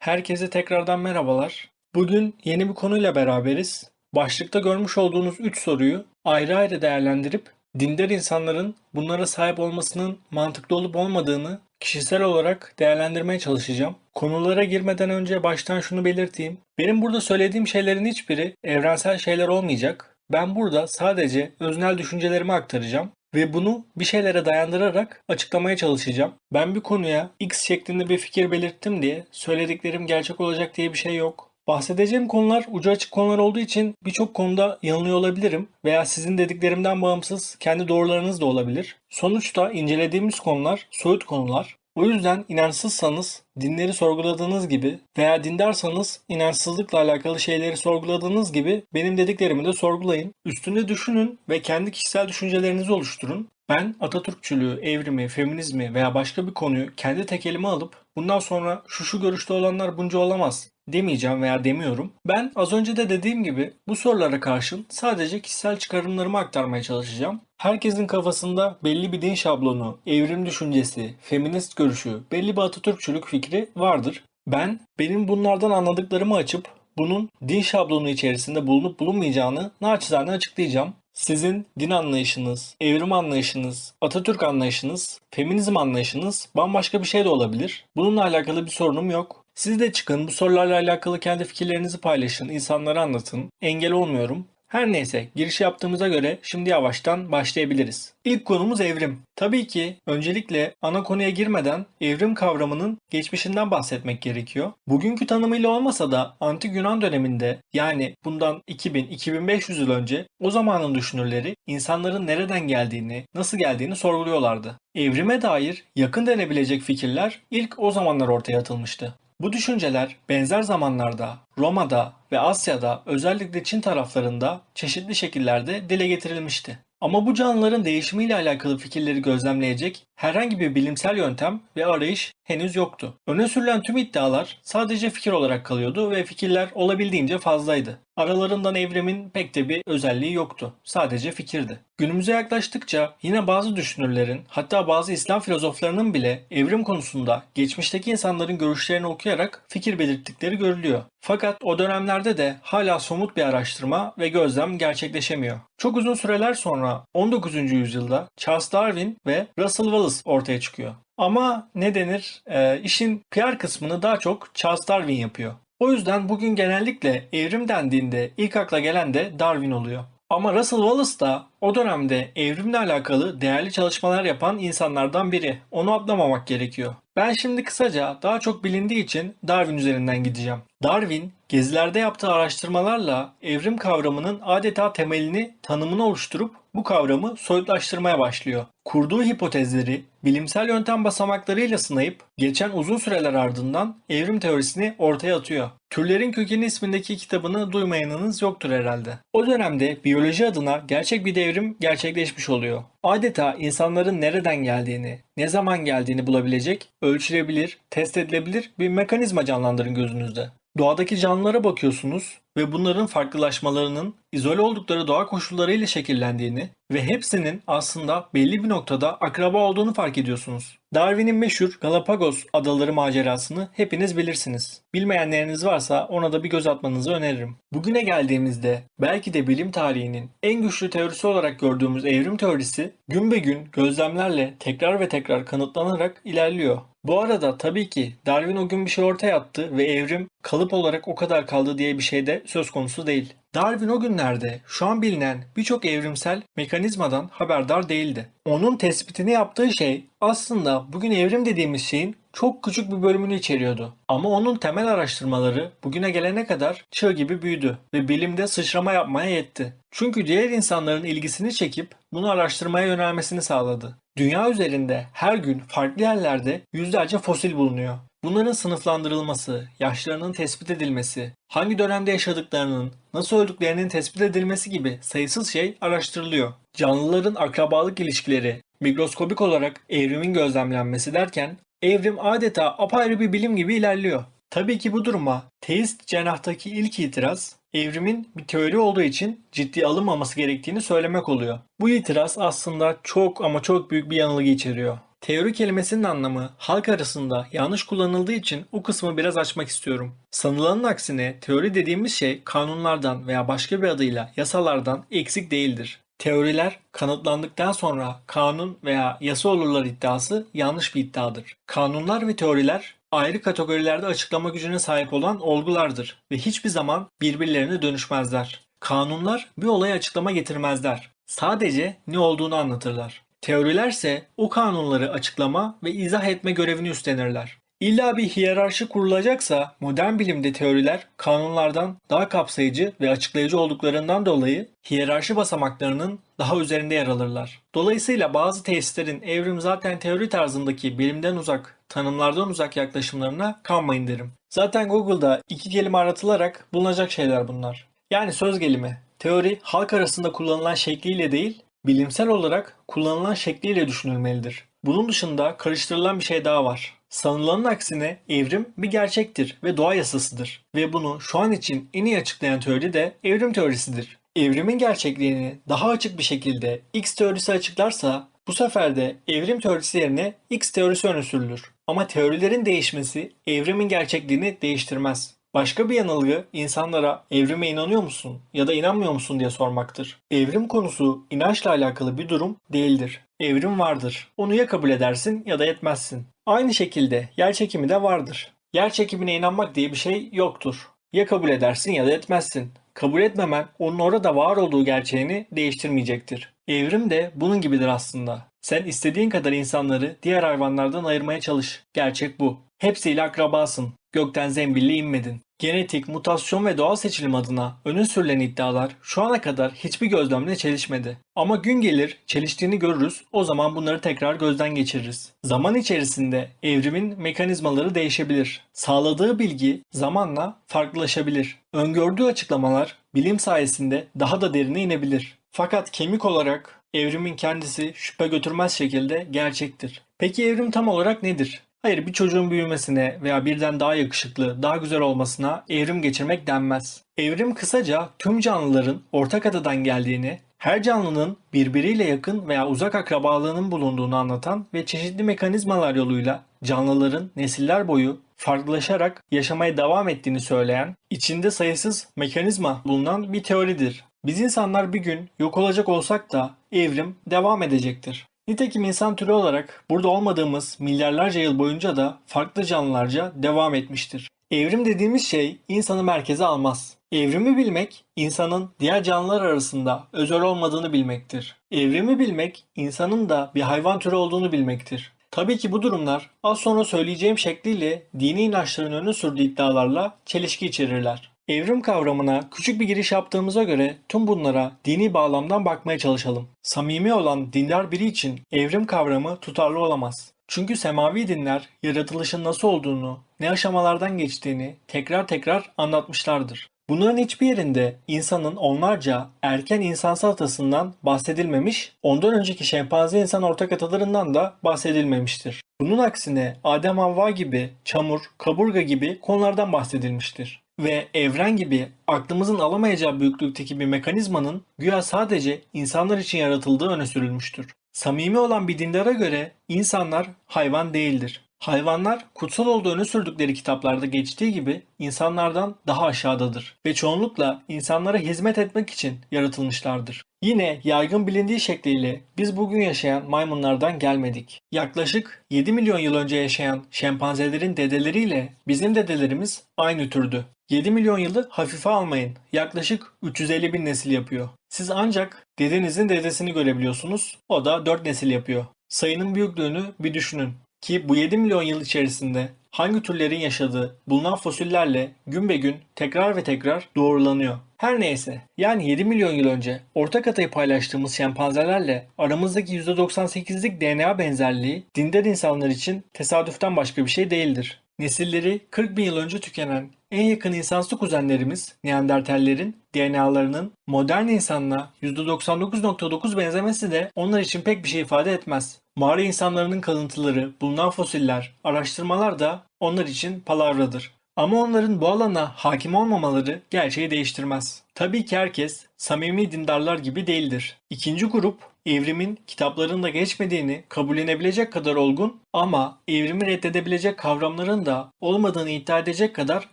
Herkese tekrardan merhabalar. Bugün yeni bir konuyla beraberiz. Başlıkta görmüş olduğunuz 3 soruyu ayrı ayrı değerlendirip dindar insanların bunlara sahip olmasının mantıklı olup olmadığını kişisel olarak değerlendirmeye çalışacağım. Konulara girmeden önce baştan şunu belirteyim. Benim burada söylediğim şeylerin hiçbiri evrensel şeyler olmayacak. Ben burada sadece öznel düşüncelerimi aktaracağım ve bunu bir şeylere dayandırarak açıklamaya çalışacağım. Ben bir konuya X şeklinde bir fikir belirttim diye söylediklerim gerçek olacak diye bir şey yok. Bahsedeceğim konular ucu açık konular olduğu için birçok konuda yanılıyor olabilirim veya sizin dediklerimden bağımsız kendi doğrularınız da olabilir. Sonuçta incelediğimiz konular soyut konular. O yüzden inançsızsanız dinleri sorguladığınız gibi veya dindarsanız inançsızlıkla alakalı şeyleri sorguladığınız gibi benim dediklerimi de sorgulayın. Üstünde düşünün ve kendi kişisel düşüncelerinizi oluşturun. Ben Atatürkçülüğü, evrimi, feminizmi veya başka bir konuyu kendi tek elime alıp bundan sonra şu şu görüşte olanlar bunca olamaz demeyeceğim veya demiyorum. Ben az önce de dediğim gibi bu sorulara karşın sadece kişisel çıkarımlarımı aktarmaya çalışacağım. Herkesin kafasında belli bir din şablonu, evrim düşüncesi, feminist görüşü, belli bir Atatürkçülük fikri vardır. Ben benim bunlardan anladıklarımı açıp bunun din şablonu içerisinde bulunup bulunmayacağını naçizane açıklayacağım. Sizin din anlayışınız, evrim anlayışınız, Atatürk anlayışınız, feminizm anlayışınız bambaşka bir şey de olabilir. Bununla alakalı bir sorunum yok. Siz de çıkın bu sorularla alakalı kendi fikirlerinizi paylaşın, insanlara anlatın. Engel olmuyorum. Her neyse giriş yaptığımıza göre şimdi yavaştan başlayabiliriz. İlk konumuz evrim. Tabii ki öncelikle ana konuya girmeden evrim kavramının geçmişinden bahsetmek gerekiyor. Bugünkü tanımıyla olmasa da antik Yunan döneminde yani bundan 2000-2500 yıl önce o zamanın düşünürleri insanların nereden geldiğini, nasıl geldiğini sorguluyorlardı. Evrime dair yakın denebilecek fikirler ilk o zamanlar ortaya atılmıştı. Bu düşünceler benzer zamanlarda Roma'da ve Asya'da özellikle Çin taraflarında çeşitli şekillerde dile getirilmişti. Ama bu canlıların değişimiyle alakalı fikirleri gözlemleyecek herhangi bir bilimsel yöntem ve arayış henüz yoktu. Öne sürülen tüm iddialar sadece fikir olarak kalıyordu ve fikirler olabildiğince fazlaydı. Aralarından evrimin pek de bir özelliği yoktu. Sadece fikirdi. Günümüze yaklaştıkça yine bazı düşünürlerin hatta bazı İslam filozoflarının bile evrim konusunda geçmişteki insanların görüşlerini okuyarak fikir belirttikleri görülüyor. Fakat o dönemlerde de hala somut bir araştırma ve gözlem gerçekleşemiyor. Çok uzun süreler sonra 19. yüzyılda Charles Darwin ve Russell Wallace ortaya çıkıyor. Ama ne denir? E, işin PR kısmını daha çok Charles Darwin yapıyor. O yüzden bugün genellikle evrim dendiğinde ilk akla gelen de Darwin oluyor. Ama Russell Wallace da o dönemde evrimle alakalı değerli çalışmalar yapan insanlardan biri. Onu atlamamak gerekiyor. Ben şimdi kısaca daha çok bilindiği için Darwin üzerinden gideceğim. Darwin gezilerde yaptığı araştırmalarla evrim kavramının adeta temelini, tanımını oluşturup bu kavramı soyutlaştırmaya başlıyor. Kurduğu hipotezleri bilimsel yöntem basamaklarıyla sınayıp geçen uzun süreler ardından evrim teorisini ortaya atıyor. Türlerin Kökeni ismindeki kitabını duymayanınız yoktur herhalde. O dönemde biyoloji adına gerçek bir devrim gerçekleşmiş oluyor. Adeta insanların nereden geldiğini, ne zaman geldiğini bulabilecek, ölçülebilir, test edilebilir bir mekanizma canlandırın gözünüzde. Doğadaki canlılara bakıyorsunuz ve bunların farklılaşmalarının izole oldukları doğa koşullarıyla şekillendiğini ve hepsinin aslında belli bir noktada akraba olduğunu fark ediyorsunuz. Darwin'in meşhur Galapagos adaları macerasını hepiniz bilirsiniz. Bilmeyenleriniz varsa ona da bir göz atmanızı öneririm. Bugüne geldiğimizde belki de bilim tarihinin en güçlü teorisi olarak gördüğümüz evrim teorisi gün be gün gözlemlerle tekrar ve tekrar kanıtlanarak ilerliyor. Bu arada tabii ki Darwin o gün bir şey ortaya attı ve evrim kalıp olarak o kadar kaldı diye bir şey de söz konusu değil. Darwin o günlerde şu an bilinen birçok evrimsel mekanizmadan haberdar değildi. Onun tespitini yaptığı şey aslında bugün evrim dediğimiz şeyin çok küçük bir bölümünü içeriyordu. Ama onun temel araştırmaları bugüne gelene kadar çığ gibi büyüdü ve bilimde sıçrama yapmaya yetti. Çünkü diğer insanların ilgisini çekip bunu araştırmaya yönelmesini sağladı. Dünya üzerinde her gün farklı yerlerde yüzlerce fosil bulunuyor. Bunların sınıflandırılması, yaşlarının tespit edilmesi, hangi dönemde yaşadıklarının, nasıl öldüklerinin tespit edilmesi gibi sayısız şey araştırılıyor. Canlıların akrabalık ilişkileri, mikroskobik olarak evrimin gözlemlenmesi derken evrim adeta apayrı bir bilim gibi ilerliyor. Tabii ki bu duruma teist cenahtaki ilk itiraz evrimin bir teori olduğu için ciddi alınmaması gerektiğini söylemek oluyor. Bu itiraz aslında çok ama çok büyük bir yanılgı içeriyor. Teori kelimesinin anlamı halk arasında yanlış kullanıldığı için o kısmı biraz açmak istiyorum. Sanılanın aksine teori dediğimiz şey kanunlardan veya başka bir adıyla yasalardan eksik değildir. Teoriler kanıtlandıktan sonra kanun veya yasa olurlar iddiası yanlış bir iddiadır. Kanunlar ve teoriler ayrı kategorilerde açıklama gücüne sahip olan olgulardır ve hiçbir zaman birbirlerine dönüşmezler. Kanunlar bir olaya açıklama getirmezler. Sadece ne olduğunu anlatırlar. Teorilerse o kanunları açıklama ve izah etme görevini üstlenirler. İlla bir hiyerarşi kurulacaksa modern bilimde teoriler kanunlardan daha kapsayıcı ve açıklayıcı olduklarından dolayı hiyerarşi basamaklarının daha üzerinde yer alırlar. Dolayısıyla bazı tesislerin evrim zaten teori tarzındaki bilimden uzak, tanımlardan uzak yaklaşımlarına kanmayın derim. Zaten Google'da iki kelime aratılarak bulunacak şeyler bunlar. Yani söz gelimi, teori halk arasında kullanılan şekliyle değil, bilimsel olarak kullanılan şekliyle düşünülmelidir. Bunun dışında karıştırılan bir şey daha var. Sanılanın aksine evrim bir gerçektir ve doğa yasasıdır. Ve bunu şu an için en iyi açıklayan teori de evrim teorisidir. Evrimin gerçekliğini daha açık bir şekilde X teorisi açıklarsa bu sefer de evrim teorisi yerine X teorisi öne sürülür. Ama teorilerin değişmesi evrimin gerçekliğini değiştirmez. Başka bir yanılgı insanlara evrime inanıyor musun ya da inanmıyor musun diye sormaktır. Evrim konusu inançla alakalı bir durum değildir. Evrim vardır. Onu ya kabul edersin ya da etmezsin. Aynı şekilde yer çekimi de vardır. Yer çekimine inanmak diye bir şey yoktur. Ya kabul edersin ya da etmezsin. Kabul etmemen onun orada var olduğu gerçeğini değiştirmeyecektir. Evrim de bunun gibidir aslında. Sen istediğin kadar insanları diğer hayvanlardan ayırmaya çalış. Gerçek bu. Hepsiyle akrabasın. Gökten zembilli inmedin. Genetik, mutasyon ve doğal seçilim adına öne sürülen iddialar şu ana kadar hiçbir gözlemle çelişmedi. Ama gün gelir çeliştiğini görürüz o zaman bunları tekrar gözden geçiririz. Zaman içerisinde evrimin mekanizmaları değişebilir. Sağladığı bilgi zamanla farklılaşabilir. Öngördüğü açıklamalar bilim sayesinde daha da derine inebilir. Fakat kemik olarak evrimin kendisi şüphe götürmez şekilde gerçektir. Peki evrim tam olarak nedir? Hayır bir çocuğun büyümesine veya birden daha yakışıklı, daha güzel olmasına evrim geçirmek denmez. Evrim kısaca tüm canlıların ortak adadan geldiğini, her canlının birbiriyle yakın veya uzak akrabalığının bulunduğunu anlatan ve çeşitli mekanizmalar yoluyla canlıların nesiller boyu farklılaşarak yaşamaya devam ettiğini söyleyen, içinde sayısız mekanizma bulunan bir teoridir. Biz insanlar bir gün yok olacak olsak da evrim devam edecektir. Nitekim insan türü olarak burada olmadığımız milyarlarca yıl boyunca da farklı canlılarca devam etmiştir. Evrim dediğimiz şey insanı merkeze almaz. Evrimi bilmek, insanın diğer canlılar arasında özel olmadığını bilmektir. Evrimi bilmek, insanın da bir hayvan türü olduğunu bilmektir. Tabii ki bu durumlar az sonra söyleyeceğim şekliyle dini inançların önü sürdüğü iddialarla çelişki içerirler. Evrim kavramına küçük bir giriş yaptığımıza göre tüm bunlara dini bağlamdan bakmaya çalışalım. Samimi olan dindar biri için evrim kavramı tutarlı olamaz. Çünkü semavi dinler yaratılışın nasıl olduğunu, ne aşamalardan geçtiğini tekrar tekrar anlatmışlardır. Bunların hiçbir yerinde insanın onlarca erken insansı atasından bahsedilmemiş, ondan önceki şempanze insan ortak atalarından da bahsedilmemiştir. Bunun aksine Adem Havva gibi, çamur, kaburga gibi konulardan bahsedilmiştir ve evren gibi aklımızın alamayacağı büyüklükteki bir mekanizmanın güya sadece insanlar için yaratıldığı öne sürülmüştür. Samimi olan bir dindara göre insanlar hayvan değildir. Hayvanlar kutsal olduğu öne sürdükleri kitaplarda geçtiği gibi insanlardan daha aşağıdadır ve çoğunlukla insanlara hizmet etmek için yaratılmışlardır. Yine yaygın bilindiği şekliyle biz bugün yaşayan maymunlardan gelmedik. Yaklaşık 7 milyon yıl önce yaşayan şempanzelerin dedeleriyle bizim dedelerimiz aynı türdü. 7 milyon yılı hafife almayın. Yaklaşık 350 bin nesil yapıyor. Siz ancak dedenizin dedesini görebiliyorsunuz. O da 4 nesil yapıyor. Sayının büyüklüğünü bir düşünün. Ki bu 7 milyon yıl içerisinde hangi türlerin yaşadığı bulunan fosillerle gün be gün tekrar ve tekrar doğrulanıyor. Her neyse yani 7 milyon yıl önce ortak atayı paylaştığımız şempanzelerle aramızdaki %98'lik DNA benzerliği dindar insanlar için tesadüften başka bir şey değildir. Nesilleri 40 bin yıl önce tükenen en yakın insansı kuzenlerimiz Neandertallerin DNA'larının modern insanla %99.9 benzemesi de onlar için pek bir şey ifade etmez. Mağara insanlarının kalıntıları, bulunan fosiller, araştırmalar da onlar için palavradır. Ama onların bu alana hakim olmamaları gerçeği değiştirmez. Tabii ki herkes samimi dindarlar gibi değildir. İkinci grup evrimin kitaplarında geçmediğini kabullenebilecek kadar olgun ama evrimi reddedebilecek kavramların da olmadığını iddia edecek kadar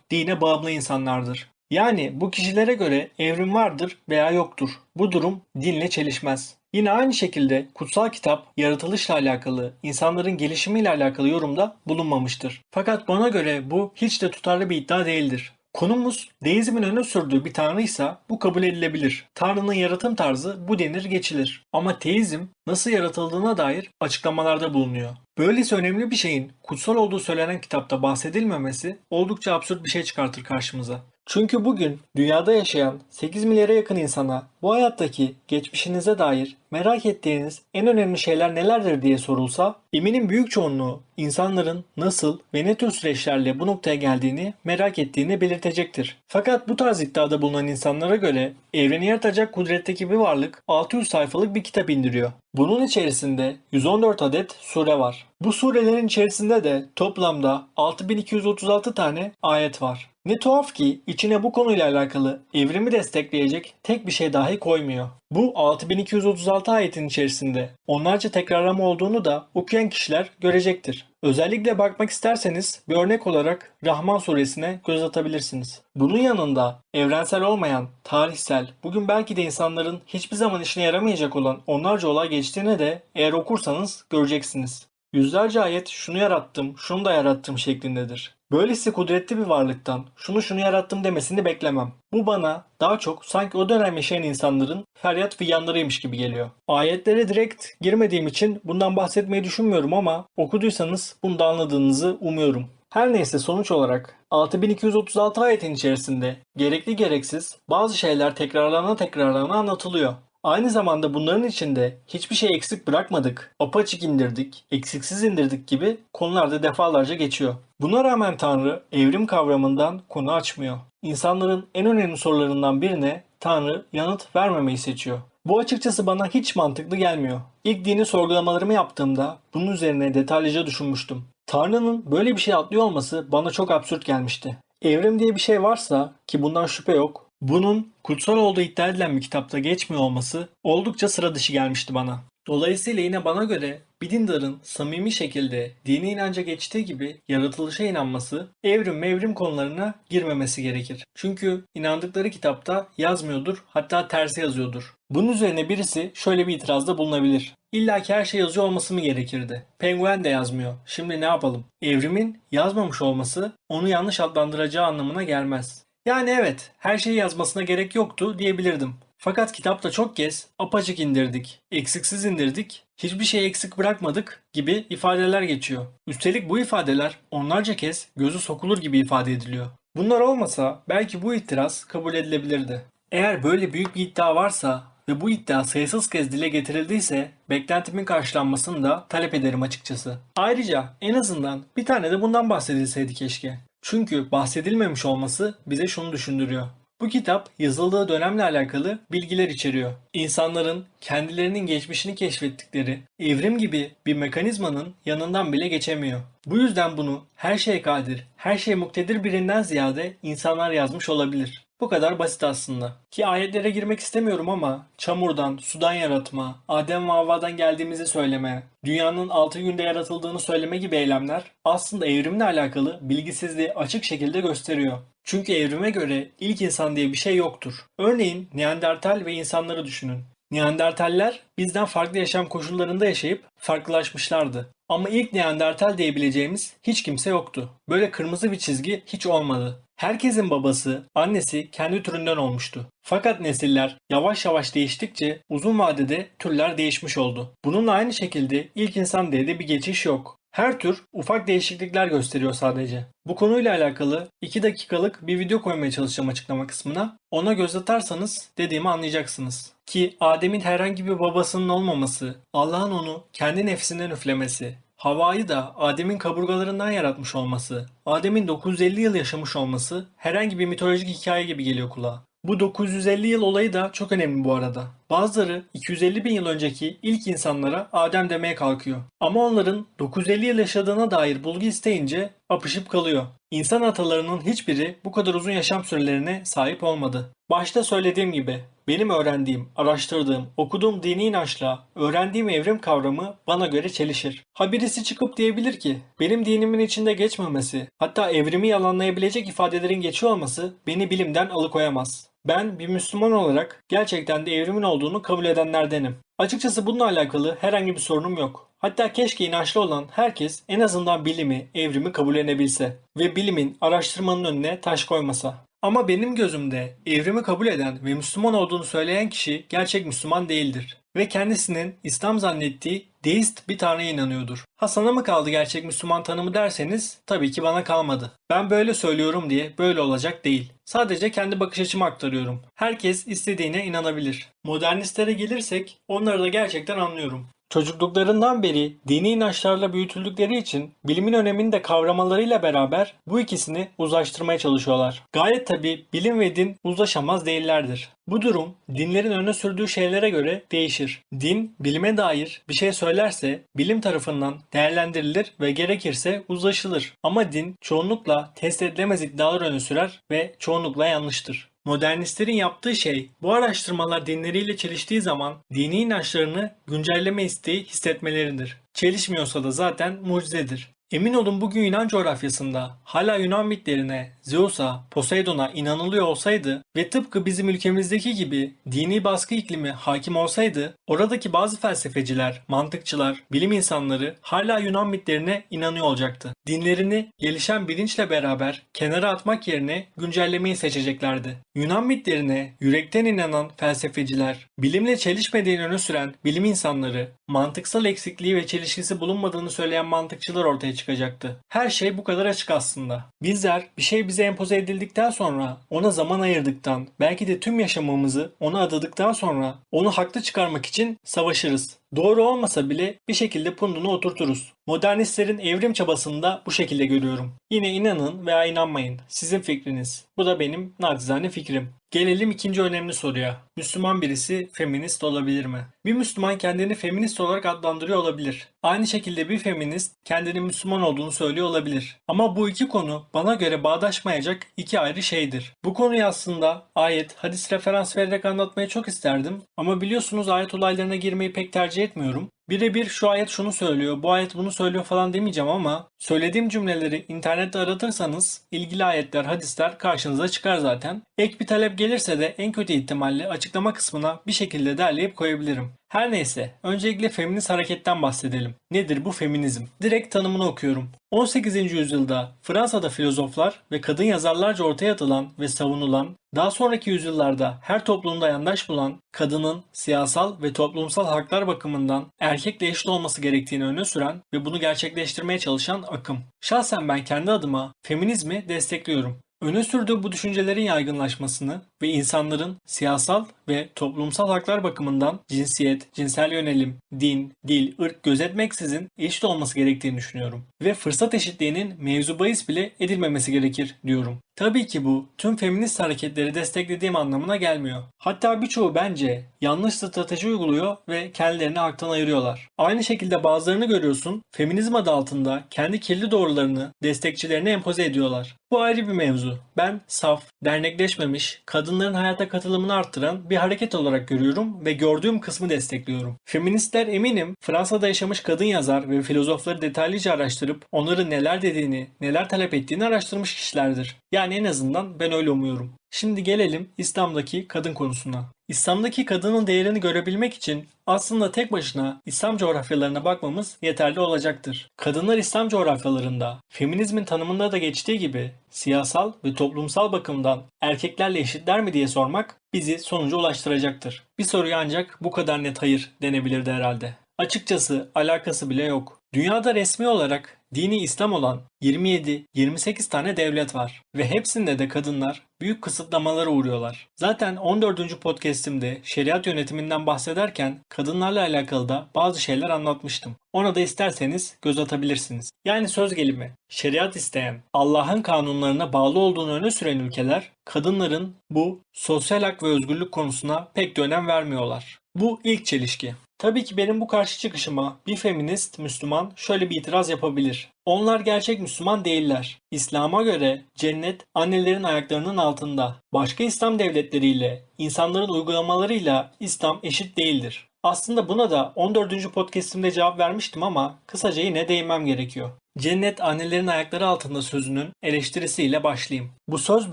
dine bağımlı insanlardır. Yani bu kişilere göre evrim vardır veya yoktur. Bu durum dinle çelişmez. Yine aynı şekilde kutsal kitap yaratılışla alakalı, insanların gelişimiyle alakalı yorumda bulunmamıştır. Fakat bana göre bu hiç de tutarlı bir iddia değildir. Konumuz deizmin öne sürdüğü bir tanrıysa bu kabul edilebilir. Tanrının yaratım tarzı bu denir geçilir. Ama teizm nasıl yaratıldığına dair açıklamalarda bulunuyor. Böylesi önemli bir şeyin kutsal olduğu söylenen kitapta bahsedilmemesi oldukça absürt bir şey çıkartır karşımıza. Çünkü bugün dünyada yaşayan 8 milyara yakın insana bu hayattaki geçmişinize dair merak ettiğiniz en önemli şeyler nelerdir diye sorulsa eminim büyük çoğunluğu insanların nasıl ve ne tür süreçlerle bu noktaya geldiğini merak ettiğini belirtecektir. Fakat bu tarz iddiada bulunan insanlara göre evreni yaratacak kudretteki bir varlık 600 sayfalık bir kitap indiriyor. Bunun içerisinde 114 adet sure var. Bu surelerin içerisinde de toplamda 6236 tane ayet var. Ne tuhaf ki içine bu konuyla alakalı evrimi destekleyecek tek bir şey dahi koymuyor. Bu 6236 ayetin içerisinde onlarca tekrarlama olduğunu da okuyan kişiler görecektir. Özellikle bakmak isterseniz bir örnek olarak Rahman suresine göz atabilirsiniz. Bunun yanında evrensel olmayan, tarihsel, bugün belki de insanların hiçbir zaman işine yaramayacak olan onlarca olay geçtiğini de eğer okursanız göreceksiniz. Yüzlerce ayet şunu yarattım, şunu da yarattım şeklindedir. Böylesi kudretli bir varlıktan şunu şunu yarattım demesini beklemem. Bu bana daha çok sanki o dönem yaşayan insanların feryat figanlarıymış gibi geliyor. Ayetlere direkt girmediğim için bundan bahsetmeyi düşünmüyorum ama okuduysanız bunu da anladığınızı umuyorum. Her neyse sonuç olarak 6236 ayetin içerisinde gerekli gereksiz bazı şeyler tekrarlana tekrarlana anlatılıyor. Aynı zamanda bunların içinde hiçbir şey eksik bırakmadık, apaçık indirdik, eksiksiz indirdik gibi konularda defalarca geçiyor. Buna rağmen Tanrı evrim kavramından konu açmıyor. İnsanların en önemli sorularından birine Tanrı yanıt vermemeyi seçiyor. Bu açıkçası bana hiç mantıklı gelmiyor. İlk dini sorgulamalarımı yaptığımda bunun üzerine detaylıca düşünmüştüm. Tanrı'nın böyle bir şey atlıyor olması bana çok absürt gelmişti. Evrim diye bir şey varsa ki bundan şüphe yok, bunun kutsal olduğu iddia edilen bir kitapta geçmiyor olması oldukça sıra dışı gelmişti bana. Dolayısıyla yine bana göre bir dindarın samimi şekilde dini inanca geçtiği gibi yaratılışa inanması, evrim mevrim konularına girmemesi gerekir. Çünkü inandıkları kitapta yazmıyordur, hatta tersi yazıyordur. Bunun üzerine birisi şöyle bir itirazda bulunabilir. İlla ki her şey yazıyor olması mı gerekirdi? Penguen de yazmıyor. Şimdi ne yapalım? Evrimin yazmamış olması onu yanlış adlandıracağı anlamına gelmez. Yani evet, her şeyi yazmasına gerek yoktu diyebilirdim. Fakat kitapta çok kez apaçık indirdik, eksiksiz indirdik, hiçbir şey eksik bırakmadık gibi ifadeler geçiyor. Üstelik bu ifadeler onlarca kez gözü sokulur gibi ifade ediliyor. Bunlar olmasa belki bu itiraz kabul edilebilirdi. Eğer böyle büyük bir iddia varsa ve bu iddia sayısız kez dile getirildiyse beklentimin karşılanmasını da talep ederim açıkçası. Ayrıca en azından bir tane de bundan bahsedilseydi keşke. Çünkü bahsedilmemiş olması bize şunu düşündürüyor. Bu kitap yazıldığı dönemle alakalı bilgiler içeriyor. İnsanların kendilerinin geçmişini keşfettikleri evrim gibi bir mekanizmanın yanından bile geçemiyor. Bu yüzden bunu her şeye kadir, her şeye muktedir birinden ziyade insanlar yazmış olabilir. Bu kadar basit aslında. Ki ayetlere girmek istemiyorum ama çamurdan, sudan yaratma, Adem ve Havva'dan geldiğimizi söyleme, dünyanın 6 günde yaratıldığını söyleme gibi eylemler aslında evrimle alakalı bilgisizliği açık şekilde gösteriyor. Çünkü evrime göre ilk insan diye bir şey yoktur. Örneğin Neandertal ve insanları düşünün. Neandertaller bizden farklı yaşam koşullarında yaşayıp farklılaşmışlardı. Ama ilk Neandertal diyebileceğimiz hiç kimse yoktu. Böyle kırmızı bir çizgi hiç olmadı. Herkesin babası, annesi kendi türünden olmuştu. Fakat nesiller yavaş yavaş değiştikçe uzun vadede türler değişmiş oldu. Bununla aynı şekilde ilk insan diye de bir geçiş yok. Her tür ufak değişiklikler gösteriyor sadece. Bu konuyla alakalı 2 dakikalık bir video koymaya çalışacağım açıklama kısmına. Ona göz atarsanız dediğimi anlayacaksınız. Ki Adem'in herhangi bir babasının olmaması, Allah'ın onu kendi nefsinden üflemesi, Hava'yı da Adem'in kaburgalarından yaratmış olması, Adem'in 950 yıl yaşamış olması herhangi bir mitolojik hikaye gibi geliyor kulağa. Bu 950 yıl olayı da çok önemli bu arada. Bazıları 250 bin yıl önceki ilk insanlara Adem demeye kalkıyor. Ama onların 950 yıl yaşadığına dair bulgu isteyince apışıp kalıyor. İnsan atalarının hiçbiri bu kadar uzun yaşam sürelerine sahip olmadı. Başta söylediğim gibi benim öğrendiğim, araştırdığım, okuduğum dini inançla öğrendiğim evrim kavramı bana göre çelişir. Ha birisi çıkıp diyebilir ki benim dinimin içinde geçmemesi, hatta evrimi yalanlayabilecek ifadelerin geçiyor olması beni bilimden alıkoyamaz. Ben bir Müslüman olarak gerçekten de evrimin olduğunu kabul edenlerdenim. Açıkçası bununla alakalı herhangi bir sorunum yok. Hatta keşke inançlı olan herkes en azından bilimi, evrimi kabullenebilse ve bilimin, araştırmanın önüne taş koymasa. Ama benim gözümde evrimi kabul eden ve Müslüman olduğunu söyleyen kişi gerçek Müslüman değildir. Ve kendisinin İslam zannettiği deist bir tanrıya inanıyordur. Ha sana mı kaldı gerçek Müslüman tanımı derseniz tabii ki bana kalmadı. Ben böyle söylüyorum diye böyle olacak değil. Sadece kendi bakış açımı aktarıyorum. Herkes istediğine inanabilir. Modernistlere gelirsek onları da gerçekten anlıyorum. Çocukluklarından beri dini inançlarla büyütüldükleri için bilimin önemini de kavramalarıyla beraber bu ikisini uzlaştırmaya çalışıyorlar. Gayet tabi bilim ve din uzlaşamaz değillerdir. Bu durum dinlerin öne sürdüğü şeylere göre değişir. Din bilime dair bir şey söylerse bilim tarafından değerlendirilir ve gerekirse uzlaşılır. Ama din çoğunlukla test edilemez iddialar öne sürer ve çoğunlukla yanlıştır. Modernistlerin yaptığı şey bu araştırmalar dinleriyle çeliştiği zaman dini inançlarını güncelleme isteği hissetmeleridir. Çelişmiyorsa da zaten mucizedir. Emin olun bugün Yunan coğrafyasında hala Yunan mitlerine, Zeus'a, Poseidon'a inanılıyor olsaydı ve tıpkı bizim ülkemizdeki gibi dini baskı iklimi hakim olsaydı oradaki bazı felsefeciler, mantıkçılar, bilim insanları hala Yunan mitlerine inanıyor olacaktı. Dinlerini gelişen bilinçle beraber kenara atmak yerine güncellemeyi seçeceklerdi. Yunan mitlerine yürekten inanan felsefeciler, bilimle çelişmediğini öne süren bilim insanları, mantıksal eksikliği ve çelişkisi bulunmadığını söyleyen mantıkçılar ortaya çıkacaktı. Her şey bu kadar açık aslında. Bizler bir şey bize empoze edildikten sonra, ona zaman ayırdıktan, belki de tüm yaşamımızı ona adadıktan sonra onu haklı çıkarmak için savaşırız. Doğru olmasa bile bir şekilde pundunu oturturuz. Modernistlerin evrim çabasını da bu şekilde görüyorum. Yine inanın veya inanmayın. Sizin fikriniz. Bu da benim nacizane fikrim. Gelelim ikinci önemli soruya. Müslüman birisi feminist olabilir mi? Bir Müslüman kendini feminist olarak adlandırıyor olabilir. Aynı şekilde bir feminist kendini Müslüman olduğunu söylüyor olabilir. Ama bu iki konu bana göre bağdaşmayacak iki ayrı şeydir. Bu konuyu aslında ayet, hadis referans vererek anlatmayı çok isterdim. Ama biliyorsunuz ayet olaylarına girmeyi pek tercih etmiyorum. Birebir şu ayet şunu söylüyor, bu ayet bunu söylüyor falan demeyeceğim ama söylediğim cümleleri internette aratırsanız ilgili ayetler, hadisler karşınıza çıkar zaten. Ek bir talep gelirse de en kötü ihtimalle açıklama kısmına bir şekilde derleyip koyabilirim. Her neyse, öncelikle feminist hareketten bahsedelim. Nedir bu feminizm? Direkt tanımını okuyorum. 18. yüzyılda Fransa'da filozoflar ve kadın yazarlarca ortaya atılan ve savunulan, daha sonraki yüzyıllarda her toplumda yandaş bulan, kadının siyasal ve toplumsal haklar bakımından erkekle eşit olması gerektiğini öne süren ve bunu gerçekleştirmeye çalışan akım. Şahsen ben kendi adıma feminizmi destekliyorum. Öne sürdüğü bu düşüncelerin yaygınlaşmasını ve insanların siyasal ve toplumsal haklar bakımından cinsiyet, cinsel yönelim, din, dil, ırk gözetmeksizin eşit olması gerektiğini düşünüyorum. Ve fırsat eşitliğinin mevzu bahis bile edilmemesi gerekir diyorum. Tabii ki bu tüm feminist hareketleri desteklediğim anlamına gelmiyor. Hatta birçoğu bence yanlış strateji uyguluyor ve kendilerini haktan ayırıyorlar. Aynı şekilde bazılarını görüyorsun feminizm adı altında kendi kirli doğrularını destekçilerine empoze ediyorlar. Bu ayrı bir mevzu. Ben saf, dernekleşmemiş, kadınların hayata katılımını arttıran bir hareket olarak görüyorum ve gördüğüm kısmı destekliyorum. Feministler eminim Fransa'da yaşamış kadın yazar ve filozofları detaylıca araştırıp onların neler dediğini, neler talep ettiğini araştırmış kişilerdir. Yani en azından ben öyle umuyorum. Şimdi gelelim İslam'daki kadın konusuna. İslam'daki kadının değerini görebilmek için aslında tek başına İslam coğrafyalarına bakmamız yeterli olacaktır. Kadınlar İslam coğrafyalarında feminizmin tanımında da geçtiği gibi siyasal ve toplumsal bakımdan erkeklerle eşitler mi diye sormak bizi sonuca ulaştıracaktır. Bir soruya ancak bu kadar net hayır denebilirdi herhalde. Açıkçası alakası bile yok. Dünyada resmi olarak dini İslam olan 27-28 tane devlet var ve hepsinde de kadınlar büyük kısıtlamalara uğruyorlar. Zaten 14. podcast'imde şeriat yönetiminden bahsederken kadınlarla alakalı da bazı şeyler anlatmıştım. Ona da isterseniz göz atabilirsiniz. Yani söz gelimi şeriat isteyen, Allah'ın kanunlarına bağlı olduğunu öne süren ülkeler kadınların bu sosyal hak ve özgürlük konusuna pek de önem vermiyorlar. Bu ilk çelişki. Tabii ki benim bu karşı çıkışıma bir feminist Müslüman şöyle bir itiraz yapabilir. Onlar gerçek Müslüman değiller. İslam'a göre cennet annelerin ayaklarının altında. Başka İslam devletleriyle, insanların uygulamalarıyla İslam eşit değildir. Aslında buna da 14. podcast'imde cevap vermiştim ama kısaca yine değinmem gerekiyor. Cennet annelerin ayakları altında sözünün eleştirisiyle başlayayım. Bu söz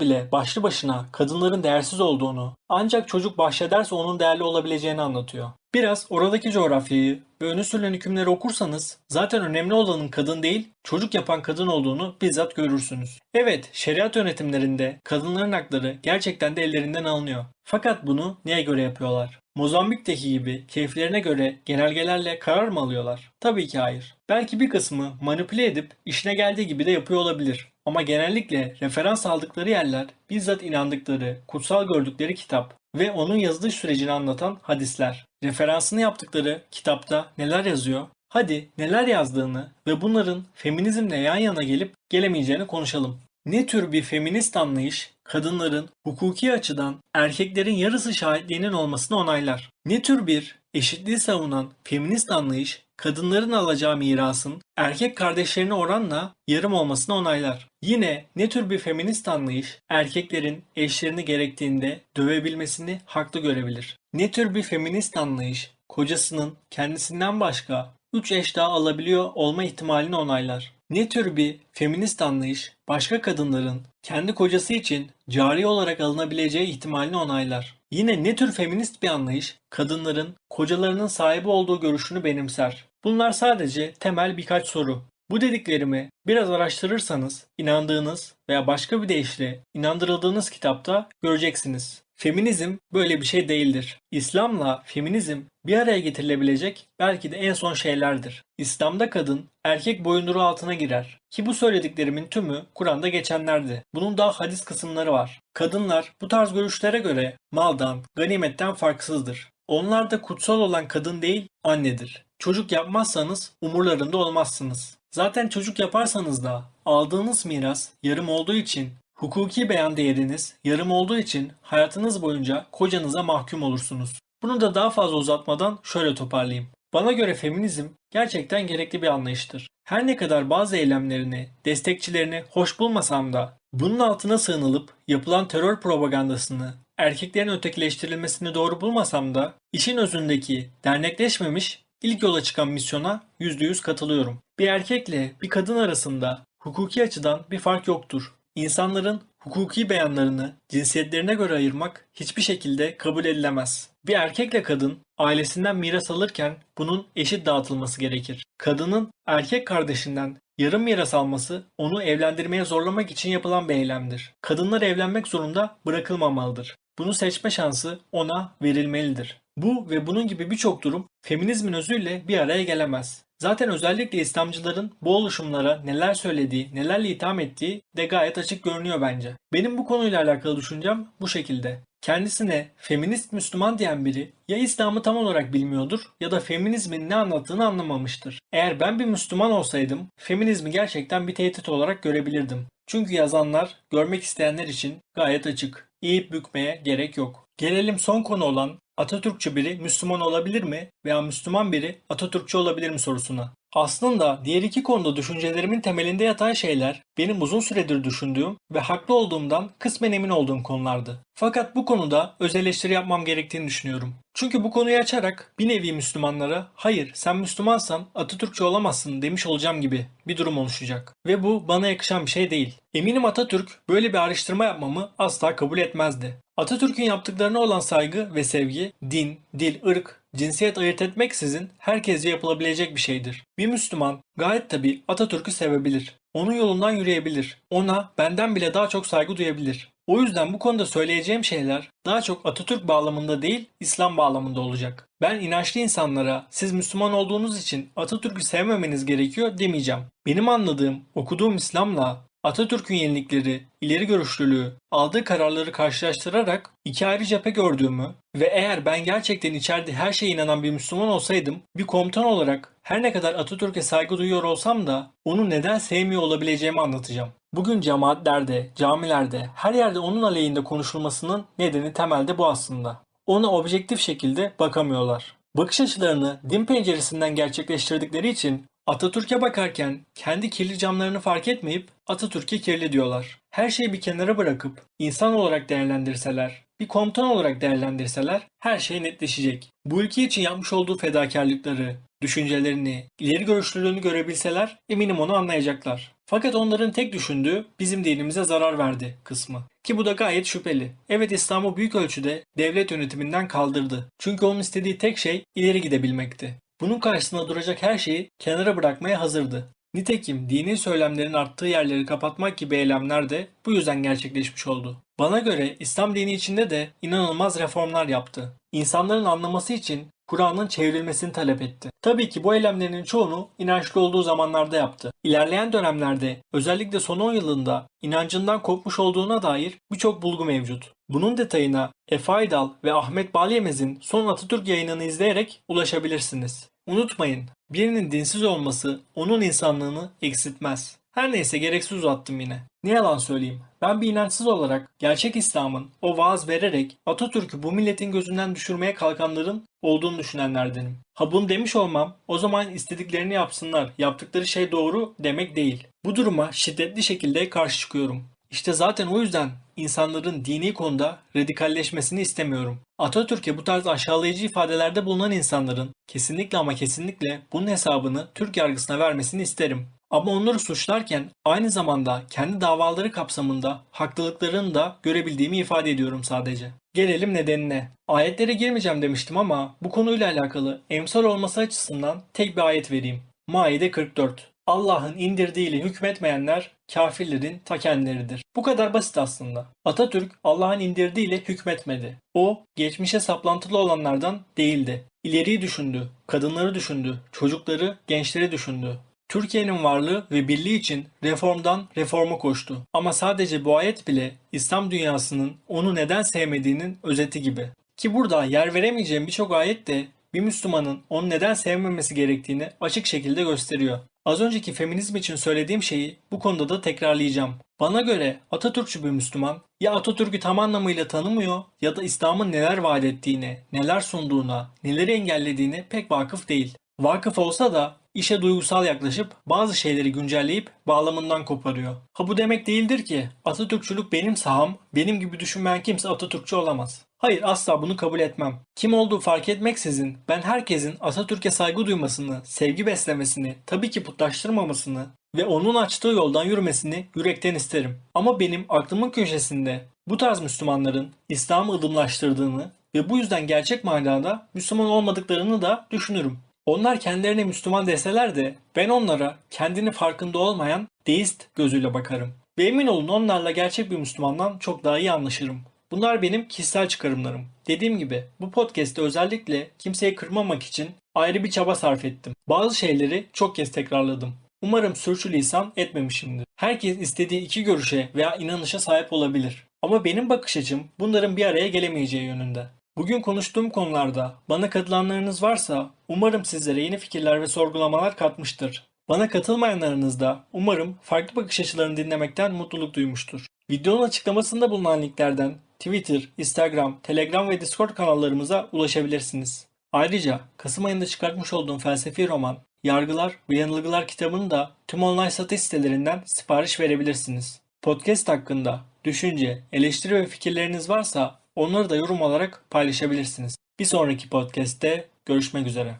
bile başlı başına kadınların değersiz olduğunu, ancak çocuk bahşederse onun değerli olabileceğini anlatıyor. Biraz oradaki coğrafyayı ve öne sürülen hükümleri okursanız zaten önemli olanın kadın değil, çocuk yapan kadın olduğunu bizzat görürsünüz. Evet, şeriat yönetimlerinde kadınların hakları gerçekten de ellerinden alınıyor. Fakat bunu neye göre yapıyorlar? Mozambik'teki gibi keyiflerine göre genelgelerle karar mı alıyorlar? Tabii ki hayır. Belki bir kısmı manipüle edip işine geldiği gibi de yapıyor olabilir. Ama genellikle referans aldıkları yerler bizzat inandıkları, kutsal gördükleri kitap ve onun yazılış sürecini anlatan hadisler. Referansını yaptıkları kitapta neler yazıyor? Hadi neler yazdığını ve bunların feminizmle yan yana gelip gelemeyeceğini konuşalım. Ne tür bir feminist anlayış kadınların hukuki açıdan erkeklerin yarısı şahitliğinin olmasını onaylar? Ne tür bir eşitliği savunan feminist anlayış kadınların alacağı mirasın erkek kardeşlerine oranla yarım olmasını onaylar. Yine ne tür bir feminist anlayış erkeklerin eşlerini gerektiğinde dövebilmesini haklı görebilir? Ne tür bir feminist anlayış kocasının kendisinden başka 3 eş daha alabiliyor olma ihtimalini onaylar? Ne tür bir feminist anlayış başka kadınların kendi kocası için cari olarak alınabileceği ihtimalini onaylar? Yine ne tür feminist bir anlayış kadınların kocalarının sahibi olduğu görüşünü benimser? Bunlar sadece temel birkaç soru. Bu dediklerimi biraz araştırırsanız inandığınız veya başka bir deyişle inandırıldığınız kitapta göreceksiniz. Feminizm böyle bir şey değildir. İslam'la feminizm bir araya getirilebilecek belki de en son şeylerdir. İslam'da kadın erkek boyunduruğu altına girer. Ki bu söylediklerimin tümü Kur'an'da geçenlerdi. Bunun daha hadis kısımları var. Kadınlar bu tarz görüşlere göre maldan, ganimetten farksızdır. Onlar da kutsal olan kadın değil, annedir. Çocuk yapmazsanız umurlarında olmazsınız. Zaten çocuk yaparsanız da aldığınız miras yarım olduğu için Hukuki beyan değeriniz yarım olduğu için hayatınız boyunca kocanıza mahkum olursunuz. Bunu da daha fazla uzatmadan şöyle toparlayayım. Bana göre feminizm gerçekten gerekli bir anlayıştır. Her ne kadar bazı eylemlerini, destekçilerini hoş bulmasam da bunun altına sığınılıp yapılan terör propagandasını, erkeklerin ötekileştirilmesini doğru bulmasam da işin özündeki dernekleşmemiş ilk yola çıkan misyona %100 katılıyorum. Bir erkekle bir kadın arasında hukuki açıdan bir fark yoktur. İnsanların hukuki beyanlarını cinsiyetlerine göre ayırmak hiçbir şekilde kabul edilemez. Bir erkekle kadın ailesinden miras alırken bunun eşit dağıtılması gerekir. Kadının erkek kardeşinden yarım miras alması onu evlendirmeye zorlamak için yapılan bir eylemdir. Kadınlar evlenmek zorunda bırakılmamalıdır. Bunu seçme şansı ona verilmelidir. Bu ve bunun gibi birçok durum feminizmin özüyle bir araya gelemez. Zaten özellikle İslamcıların bu oluşumlara neler söylediği, nelerle itham ettiği de gayet açık görünüyor bence. Benim bu konuyla alakalı düşüncem bu şekilde. Kendisine feminist Müslüman diyen biri ya İslam'ı tam olarak bilmiyordur ya da feminizmin ne anlattığını anlamamıştır. Eğer ben bir Müslüman olsaydım feminizmi gerçekten bir tehdit olarak görebilirdim. Çünkü yazanlar görmek isteyenler için gayet açık. Eğip bükmeye gerek yok. Gelelim son konu olan Atatürkçü biri Müslüman olabilir mi veya Müslüman biri Atatürkçü olabilir mi sorusuna. Aslında diğer iki konuda düşüncelerimin temelinde yatan şeyler benim uzun süredir düşündüğüm ve haklı olduğumdan kısmen emin olduğum konulardı. Fakat bu konuda öz eleştiri yapmam gerektiğini düşünüyorum. Çünkü bu konuyu açarak bir nevi Müslümanlara hayır sen Müslümansan Atatürkçü olamazsın demiş olacağım gibi bir durum oluşacak. Ve bu bana yakışan bir şey değil. Eminim Atatürk böyle bir araştırma yapmamı asla kabul etmezdi. Atatürk'ün yaptıklarına olan saygı ve sevgi din, dil, ırk, cinsiyet ayırt etmeksizin herkese yapılabilecek bir şeydir. Bir Müslüman gayet tabi Atatürk'ü sevebilir. Onun yolundan yürüyebilir. Ona benden bile daha çok saygı duyabilir. O yüzden bu konuda söyleyeceğim şeyler daha çok Atatürk bağlamında değil, İslam bağlamında olacak. Ben inançlı insanlara siz Müslüman olduğunuz için Atatürk'ü sevmemeniz gerekiyor demeyeceğim. Benim anladığım, okuduğum İslam'la Atatürk'ün yenilikleri, ileri görüşlülüğü, aldığı kararları karşılaştırarak iki ayrı cephe gördüğümü ve eğer ben gerçekten içeride her şeye inanan bir Müslüman olsaydım, bir komutan olarak her ne kadar Atatürk'e saygı duyuyor olsam da onu neden sevmiyor olabileceğimi anlatacağım. Bugün cemaatlerde, camilerde, her yerde onun aleyhinde konuşulmasının nedeni temelde bu aslında. Ona objektif şekilde bakamıyorlar. Bakış açılarını din penceresinden gerçekleştirdikleri için Atatürk'e bakarken kendi kirli camlarını fark etmeyip Atatürk'e kirli diyorlar. Her şeyi bir kenara bırakıp insan olarak değerlendirseler, bir komutan olarak değerlendirseler her şey netleşecek. Bu ülke için yapmış olduğu fedakarlıkları, düşüncelerini, ileri görüşlülüğünü görebilseler eminim onu anlayacaklar. Fakat onların tek düşündüğü bizim dinimize zarar verdi kısmı. Ki bu da gayet şüpheli. Evet İslam'ı büyük ölçüde devlet yönetiminden kaldırdı. Çünkü onun istediği tek şey ileri gidebilmekti. Bunun karşısında duracak her şeyi kenara bırakmaya hazırdı. Nitekim dini söylemlerin arttığı yerleri kapatmak gibi eylemler de bu yüzden gerçekleşmiş oldu. Bana göre İslam dini içinde de inanılmaz reformlar yaptı. İnsanların anlaması için Kur'an'ın çevrilmesini talep etti. Tabii ki bu eylemlerin çoğunu inançlı olduğu zamanlarda yaptı. İlerleyen dönemlerde özellikle son 10 yılında inancından kopmuş olduğuna dair birçok bulgu mevcut. Bunun detayına Efe Aydal ve Ahmet Balyemez'in son Atatürk yayınını izleyerek ulaşabilirsiniz. Unutmayın, birinin dinsiz olması onun insanlığını eksiltmez. Her neyse gereksiz uzattım yine. Ne yalan söyleyeyim. Ben bir inançsız olarak gerçek İslam'ın o vaaz vererek Atatürk'ü bu milletin gözünden düşürmeye kalkanların olduğunu düşünenlerdenim. Ha bunu demiş olmam o zaman istediklerini yapsınlar, yaptıkları şey doğru demek değil. Bu duruma şiddetli şekilde karşı çıkıyorum. İşte zaten o yüzden insanların dini konuda radikalleşmesini istemiyorum. Atatürk'e bu tarz aşağılayıcı ifadelerde bulunan insanların kesinlikle ama kesinlikle bunun hesabını Türk yargısına vermesini isterim. Ama onları suçlarken aynı zamanda kendi davaları kapsamında haklılıklarını da görebildiğimi ifade ediyorum sadece. Gelelim nedenine. Ayetlere girmeyeceğim demiştim ama bu konuyla alakalı emsal olması açısından tek bir ayet vereyim. Maide 44. Allah'ın indirdiğiyle hükmetmeyenler kafirlerin ta kendileridir. Bu kadar basit aslında. Atatürk Allah'ın indirdiğiyle hükmetmedi. O geçmişe saplantılı olanlardan değildi. İleriyi düşündü, kadınları düşündü, çocukları, gençleri düşündü. Türkiye'nin varlığı ve birliği için reformdan reforma koştu. Ama sadece bu ayet bile İslam dünyasının onu neden sevmediğinin özeti gibi. Ki burada yer veremeyeceğim birçok ayet de bir Müslümanın onu neden sevmemesi gerektiğini açık şekilde gösteriyor. Az önceki feminizm için söylediğim şeyi bu konuda da tekrarlayacağım. Bana göre Atatürkçü bir Müslüman ya Atatürk'ü tam anlamıyla tanımıyor ya da İslam'ın neler vaat ettiğine, neler sunduğuna, neleri engellediğine pek vakıf değil. Vakıf olsa da işe duygusal yaklaşıp bazı şeyleri güncelleyip bağlamından koparıyor. Ha bu demek değildir ki Atatürkçülük benim saham, benim gibi düşünmeyen kimse Atatürkçü olamaz. Hayır asla bunu kabul etmem. Kim olduğu fark etmeksizin ben herkesin Atatürk'e saygı duymasını, sevgi beslemesini, tabii ki putlaştırmamasını ve onun açtığı yoldan yürümesini yürekten isterim. Ama benim aklımın köşesinde bu tarz Müslümanların İslam'ı ılımlaştırdığını ve bu yüzden gerçek manada Müslüman olmadıklarını da düşünürüm. Onlar kendilerine Müslüman deseler de ben onlara kendini farkında olmayan deist gözüyle bakarım. Ve emin olun onlarla gerçek bir Müslümandan çok daha iyi anlaşırım. Bunlar benim kişisel çıkarımlarım. Dediğim gibi bu podcast'te özellikle kimseyi kırmamak için ayrı bir çaba sarf ettim. Bazı şeyleri çok kez tekrarladım. Umarım sürçülisan etmemişimdir. Herkes istediği iki görüşe veya inanışa sahip olabilir. Ama benim bakış açım bunların bir araya gelemeyeceği yönünde. Bugün konuştuğum konularda bana katılanlarınız varsa umarım sizlere yeni fikirler ve sorgulamalar katmıştır. Bana katılmayanlarınız da umarım farklı bakış açılarını dinlemekten mutluluk duymuştur. Videonun açıklamasında bulunan linklerden Twitter, Instagram, Telegram ve Discord kanallarımıza ulaşabilirsiniz. Ayrıca Kasım ayında çıkartmış olduğum felsefi roman Yargılar ve Yanılgılar kitabını da tüm online satış sitelerinden sipariş verebilirsiniz. Podcast hakkında düşünce, eleştiri ve fikirleriniz varsa onları da yorum olarak paylaşabilirsiniz. Bir sonraki podcast'te görüşmek üzere.